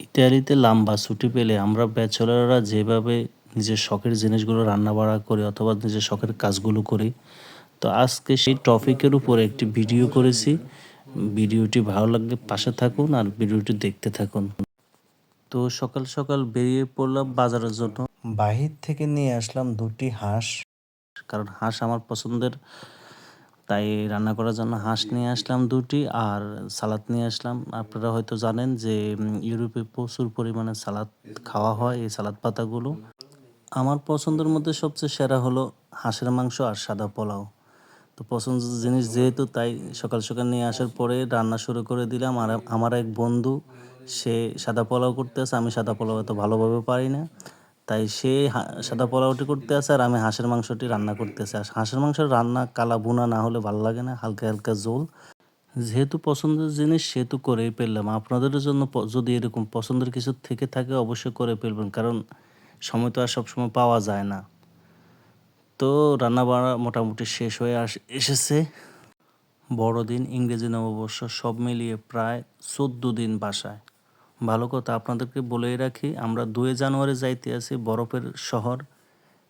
ইত্যাদিতে লম্বা ছুটি পেলে আমরা ব্যাচেলররা যেভাবে নিজের শখের জিনিসগুলো রান্না বাড়া করি অথবা নিজের শখের কাজগুলো করি, তো আজকে সেই টপিকের উপরে একটি ভিডিও করেছি। ভিডিওটি ভালো লাগলে পাশে থাকুন আর ভিডিওটি দেখতে থাকুন। তো সকাল সকাল বেরিয়ে পড়লাম বাজারের জন্য। বাহির থেকে নিয়ে আসলাম দুটি হাঁস। কারণ হাঁস আমার পছন্দের। তাই রান্না করার জন্য হাঁস নিয়ে আসলাম দুটি আর সালাদ নিয়ে আসলাম। আপনারা হয়তো জানেন যে ইউরোপে প্রচুর পরিমাণে সালাদ খাওয়া হয় এই সালাদ পাতাগুলো। আমার পছন্দের মধ্যে সবচেয়ে সেরা হলো হাঁসের মাংস আর সাদা পোলাও। তো পছন্দের জিনিস যেহেতু, তাই সকাল সকাল নিয়ে আসার পরে রান্না শুরু করে দিলাম। আর আমার এক বন্ধু, সে সাদা পোলাও করতে আছে আমি সাদা পোলাও এত ভালোভাবে পারি না। তাই সে সাদা পোলাওটি করতে আছে আর আমি হাঁসের মাংসটি রান্না করতেছি আর হাঁসের মাংসের রান্না কালা বুনা না হলে ভালো লাগে না, হালকা হালকা ঝোল। যেহেতু পছন্দের জিনিস সেহেতু করেই ফেললাম। আপনাদের জন্য যদি এরকম পছন্দের কিছু থেকে থাকে অবশ্যই করে ফেলবেন, কারণ সময় তো আর সবসময় পাওয়া যায় না। তো রান্না বাড়া মোটামুটি শেষ হয়ে আস, এসেছে। বড়দিন, ইংরেজি নববর্ষ, সব মিলিয়ে প্রায় চোদ্দ দিন বাসায়। ভালো কথা, আপনাদেরকে বলেই রাখি, আমরা দুই জানুয়ারি যাইতে আছি বরফের শহর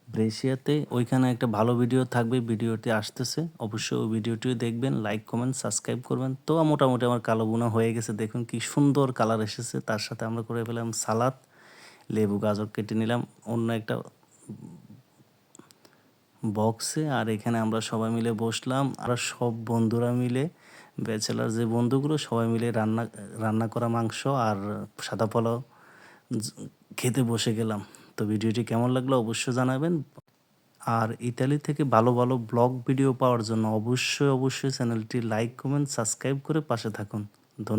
ব্রেশিয়াতে। ওইখানে একটা ভালো ভিডিও থাকবে, ভিডিওটি আসতেছে, অবশ্যই ওই ভিডিওটিও দেখবেন লাইক কমেন্ট সাবস্ক্রাইব করবেন। তো মোটামুটি আমার কালো বোনা হয়ে গেছে, দেখুন কি সুন্দর কালার এসেছে। তার সাথে আমরা করে ফেলাম সালাদ, লেবু, গাজর কেটে নিলাম। অন্য একটা বক্সে আর এখানে আমরা সবাই মিলে বসলাম। আর সব বন্ধুরা মিলে ব্যাচেলার যে বন্ধুগুলো সবাই মিলে রান্না রান্না করা মাংস আর সাদা পোলাও খেতে বসে গেলাম। তো ভিডিওটি কেমন লাগল অবশ্যই জানাবেন। আর ইতালি থেকে ভালো ভালো ব্লগ ভিডিও পাওয়ার জন্য অবশ্যই অবশ্যই চ্যানেলটি লাইক, কমেন্ট, সাবস্ক্রাইব করে পাশে থাকুন। ধন্যবাদ